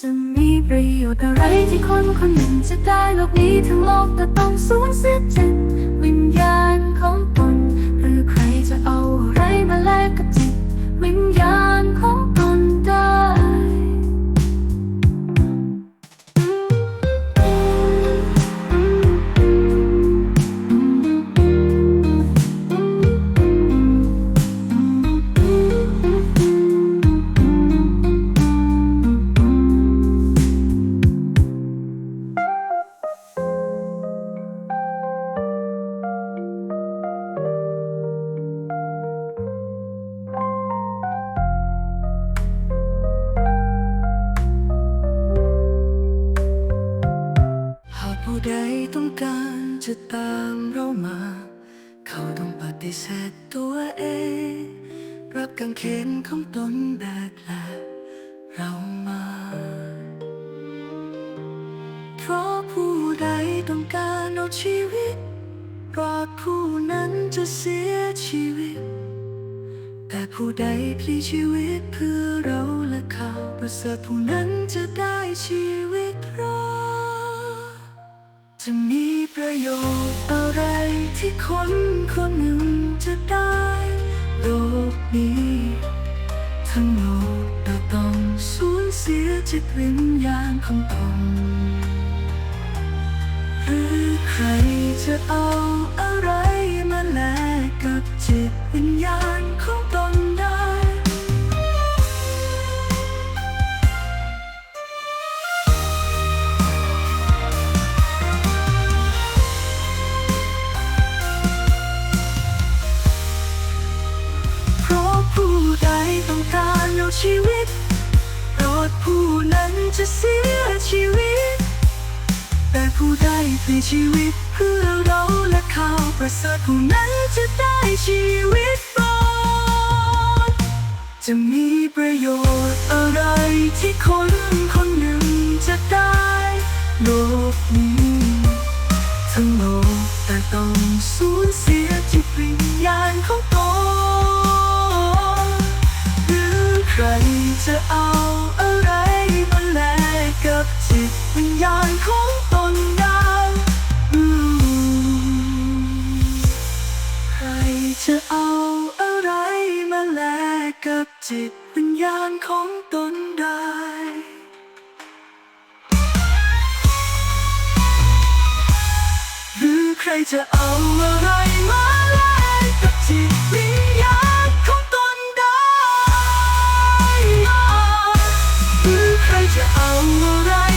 จะมีประโยชน์อะไรที่คนคนหนึ่งจะได้โลกนี้ทั้งโลกแต่ต้องสูญเสียจิต ใดต้องการจะตามเรามา เขาต้องปฏิเสธตัวเอง รับกางเขนของตนแบกแลเรามา เพราะผู้ใดต้องการเอาชีวิตรอดผู้นั้นจะเสียชีวิต แต่ผู้ใดพลีชีวิตเพื่อเราและเขาประเสริฐผู้นั้นจะได้ชีวิตรอด จะมีประโยชน์อะไรที่คนคนหนึ่งจะได้โลกนี้ทั้งโลกเราต้องสูญเสียจิตวิญญาณของตนหรือใครจะเอาอะไรมาแลกกับจิตวิญญาณของ ชีวิต โปรดผู้นั้นจะเสียชีวิต แต่ผู้ใดพลียชีวิตเพื่อเราและเขาประเสริฐผู้นั้นจะได้ชีวิตรอดจะมีประโยชน์อะไรที่คนคนหนึ่งจะได้โลกนี้ จะเอาอะไรมาแลกกับจิตวิญญาณของตนได้อืมใครจะเอาอะไรมาแลกกับจิตวิญญาณของตนได้หรือใครจะเอาอะไร หรือใครจะเอาอะไร